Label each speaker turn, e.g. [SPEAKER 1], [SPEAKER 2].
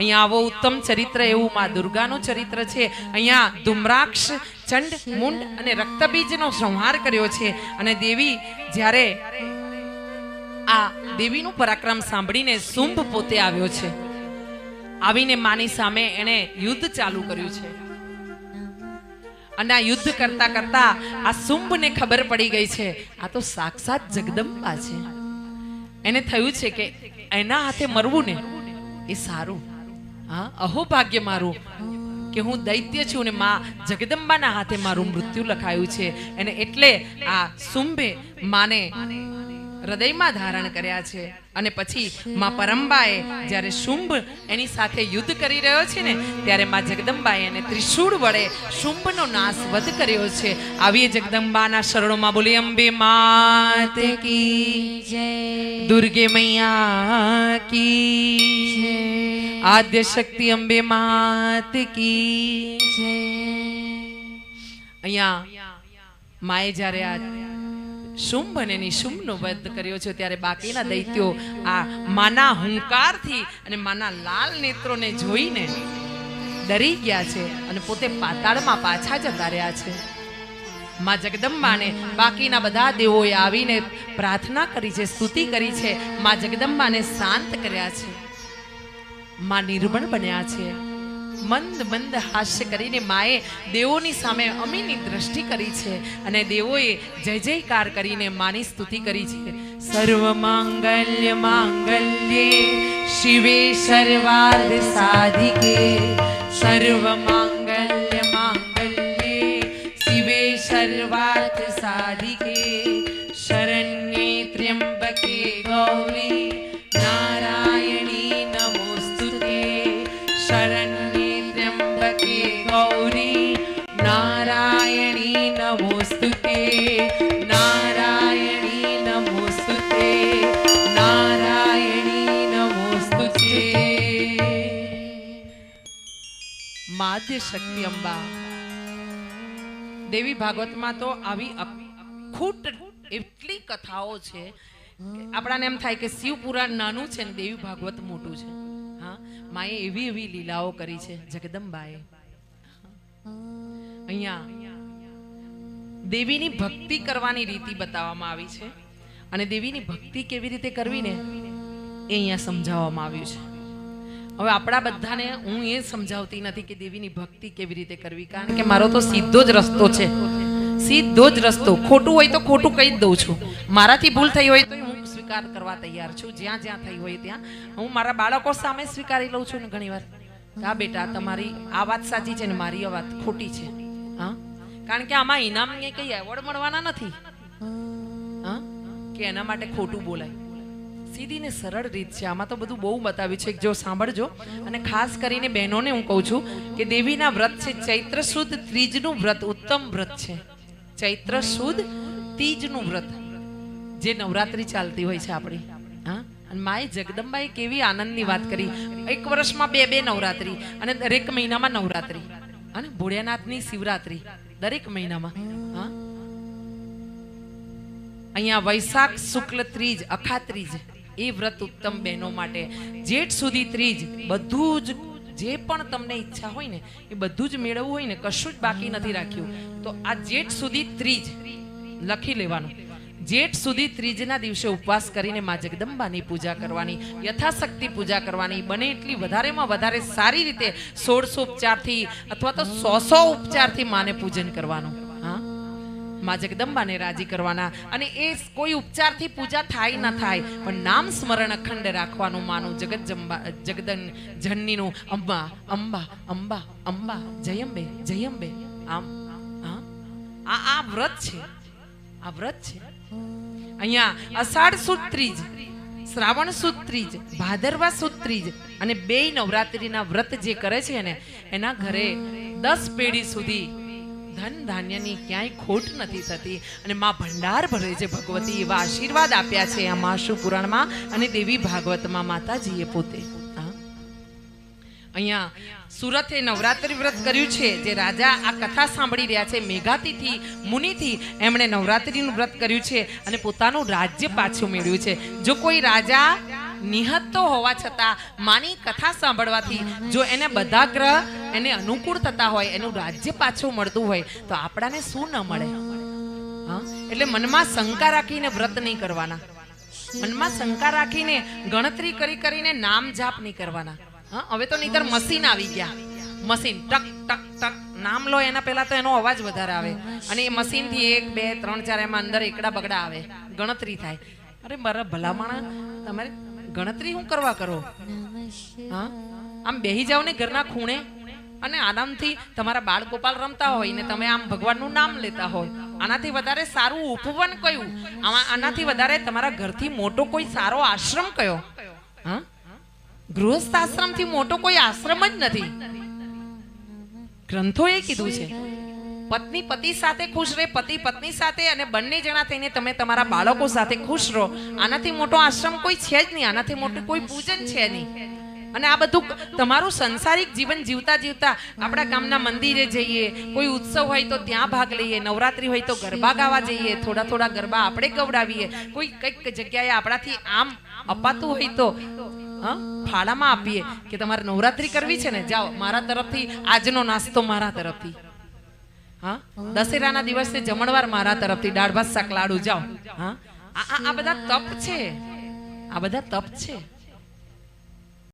[SPEAKER 1] અહીંયા આવો ઉત્તમ ચરિત્ર એવું માં દુર્ગાનું ચરિત્ર છે. અહીંયા ધુમ્રાક્ષ, ચંડ, મુંડ અને રક્તબીજનો સંહાર કર્યો છે. અને દેવી જ્યારે આ દેવીનું પરાક્રમ સાંભળીને શુંભ પોતે આવ્યો છે. આવીને માની સામે એણે યુદ્ધ ચાલુ કર્યું છે. અને આ યુદ્ધ કરતા કરતા આ શુંભને ખબર પડી ગઈ છે. આ તો સાક્ષાત જગદંબા છે. એને થયું છે કે એના હાથે મરવું ને એ સારું. હા અહોભાગ્ય મારું. કે હું દૈત્ય છું ને માં જગદંબાના હાથે મારું મૃત્યુ લખાયું છે. અને એટલે આ શુંભે માને હૃદયમાં ધારણ કર્યા છે. અને પછી માં પરંબાએ જ્યારે શુંભ એની સાથે યુદ્ધ કરી રહ્યો છે ને, ત્યારે માં જગદંબાએ એને ત્રિશૂળ વડે શુંભનો નાશ વધ કર્યો છે. આવી જગદંબાના શરણોમાં બોલી અંબે માત કી
[SPEAKER 2] જય.
[SPEAKER 1] દુર્ગે મૈયા કી આદ્ય શક્તિ અંબે માત કી
[SPEAKER 2] જય.
[SPEAKER 1] અહીંયા માએ જ્યારે આ શુંભ અને નિશુંભનો વધ કર્યો છે ત્યારે બાકીના દૈત્યો આ માના હુંકારથી અને માના લાલ નેત્રોને જોઈને ડરી ગયા છે અને પોતે પાતાળમાં પાછા જતા રહ્યા છે. માં જગદંબાને બાકીના બધા દેવોએ આવીને પ્રાર્થના કરી છે સ્તુતિ કરી છે. માં જગદંબાને શાંત કર્યા છે. માં નિર્મળ બન્યા છે. મંદ મંદ હાસ્ય કરીને માએ દેવોની સામે અમીની દ્રષ્ટિ કરી છે અને દેવોએ જય જયકાર કરીને માની સ્તુતિ કરી છે. સર્વ માંગલ્ય શિવે સર્વાર્થ સાધિકે. સર્વ માંગલ્ય માંગલ્યે શિવે સર્વાર્થ સાધિકે. માધ્ય શક્તિ અંબા. દેવી ભાગવતમાં તો આવી અખૂટ એટલી કથાઓ છે આપણાને એમ થાય કે શિવ પુરાણ નાનું છે ને દેવી ભાગવત મોટું છે. હા, માએ એવી એવી લીલાઓ કરી છે, જગદંબાએ. અહીંયા દેવીની ભક્તિ કરવાની રીતિ બતાવવામાં આવી છે. અને દેવીની ભક્તિ કેવી રીતે કરવી ને એ અહીંયા સમજાવવામાં આવ્યું છે. હવે આપણા બધાને હું એ સમજાવતી નથી કે દેવીની ભક્તિ કેવી રીતે કરવી. કારણ કે મારો તો સીધો જ રસ્તો છે. સીધો જ રસ્તો. ખોટું હોય તો ખોટું કહી જ દઉં છું. મારાથી ભૂલ થઈ હોય તો હું સ્વીકાર કરવા તૈયાર છું. જ્યાં જ્યાં થઈ હોય ત્યાં. હું મારા બાળકો સામે સ્વીકારી લઉં છું ને ઘણીવાર. હા, બેટા, તમારી આ વાત સાચી છે ને મારી આ વાત ખોટી છે. હા? કારણ કે આમાં ઇનામ કઈ એવોર્ડ મળવાના નથી. હા? કે એના માટે ખોટું બોલાય. સીધી ને સરળ રીત છે. આમાં તો બધું બહુ બતાવ્યું છે. જો સાંભળજો. અને ખાસ કરીને બહેનોને હું કહું છું કે દેવીના વ્રત છે. ચૈત્ર સુદ ત્રીજનું વ્રત, ઉત્તમ વ્રત છે. ચૈત્ર સુદ તીજનું વ્રત, જે નવરાત્રી ચાલતી હોય છે આપણી. હા? અને માએ જગદંબાએ કેવી આનંદની વાત કરી. એક વર્ષમાં બે બે નવરાત્રી અને દરેક મહિનામાં નવરાત્રી. અને ભોળિયાનાથની શિવરાત્રી દરેક મહિનામાં. હા? અહીંયા વૈશાખ, શુક્લ, ત્રીજ અખા ત્રીજ એ વ્રત ઉત્તમ બહેનો માટે. જેઠ સુધી ત્રીજ, બધું જ જે પણ તમને ઈચ્છા હોય ને, એ બધું જ મેળવવું હોય ને, કશું જ બાકી નથી રાખ્યું. તો આ જેઠ સુધી ત્રીજ લખી લેવાનું. જેઠ સુધી ત્રીજના દિવસે ઉપવાસ કરીને મા જગદંબાની પૂજા કરવાની, યથાશક્તિ પૂજા કરવાની, બને એટલી વધારેમાં વધારે સારી રીતે સોળસો ઉપચારથી અથવા તો સો સો ઉપચારથી માને પૂજન કરવાનું. માં જગદંબાને રાજી કરવાના. અને એ કોઈ ઉપચારથી પૂજા થાય ન થાય, પણ નામ સ્મરણ અખંડ રાખવાનું માનું જગત જંબા જગદન જનનીનું અંબા અંબા અંબા અંબા, જયંબે જયંબે. આમ આ આ વ્રત છે. આ વ્રત છે. અહીંયા અષાઢ સુદ ત્રીજ શ્રાવણ સુદ ત્રીજ ભાદરવા સુદ ત્રીજ અને બે નવરાત્રીના વ્રત જે કરે છે ને એના ઘરે દસ પેઢી સુધી ધન ધાન્યની ક્યાંય ખોટ નથી થતી. અને માં ભંડાર ભરે છે ભગવતી. એવા આશીર્વાદ આપ્યા છે આ માશુ પુરાણમાં અને દેવી ભાગવતમાં માતાજીએ પોતે. અહીંયા સુરતે નવરાત્રિ વ્રત કર્યું છે. જે રાજા આ કથા સાંભળી રહ્યા છે. મેઘાતિથી, મુનિથી એમણે નવરાત્રિનું વ્રત કર્યું છે અને પોતાનું રાજ્ય પાછું મેળવ્યું છે. જો કોઈ રાજા નિહત્તો હોવા છતાં માની કથા સાંભળવાથી જો એને બધા ગ્રહ એને અનુકૂળ થતા હોય, એનું રાજ્ય પાછું મળતું હોય, તો આપણાને શું ન મળે? એટલે મનમાં શંકા રાખીને વ્રત નહીં કરવાના. મનમાં શંકા રાખીને ગણતરી કરી કરીને નામ જાપ નહીં કરવાના. હા? હવે તો નહીતર મશીન આવી ગયા. મશીન, ટક ટક ટક. નામ લો, એના પહેલા તો એનો અવાજ વધારે આવે. અને એ મશીનથી એક, બે, ત્રણ, ચાર એમાં અંદર એકડા બગડા આવે. ગણતરી થાય. અરે મારા ભલામણ તમારે ગણતરી હું કરવા કરો? હા? આમ બેહી જાવ ને ઘરના ખૂણે અને આરામથી તમારા બાળ ગોપાલ રમતા હોય ને તમે આમ ભગવાનનું નામ લેતા હોય. આનાથી વધારે સારું ઉપવન કયું? આનાથી વધારે તમારા ઘરથી મોટો કોઈ સારો આશ્રમ કયો? હા? ગૃહસ્થ આશ્રમથી મોટો કોઈ આશ્રમ જ નથી. ગ્રંથોએ કીધું છે. પત્ની પતિ સાથે ખુશ રહે પતિ પત્ની સાથે અને બંને જણા થઈને તમે તમારા બાળકો સાથે ખુશ રહો. આનાથી મોટો આશ્રમ કોઈ છે જ નહીં, આનાથી મોટું કોઈ પૂજન છે નહીં. અને આ બધું તમારું સંસારિક જીવન જીવતા જીવતા આપણા ગામના મંદિરે જઈએ, કોઈ ઉત્સવ હોય તો ત્યાં ભાગ લઈએ, નવરાત્રી હોય તો ગરબા ગાવા જઈએ, થોડા થોડા ગરબા આપણે ગવડાવીએ. કોઈ કંઈક જગ્યાએ આપણાથી આમ અપાતું હોય તો ફાળામાં આપીએ કે તમારે નવરાત્રી કરવી છે ને? જાઓ, મારા તરફથી, આજનો નાસ્તો મારા તરફથી. હા? દશેરાના દિવસે જમણવાર મારા તરફથી દાળ, ભાત, શાક, લાડુ જાઓ. હા? આ બધા તપ છે. આ બધા તપ છે.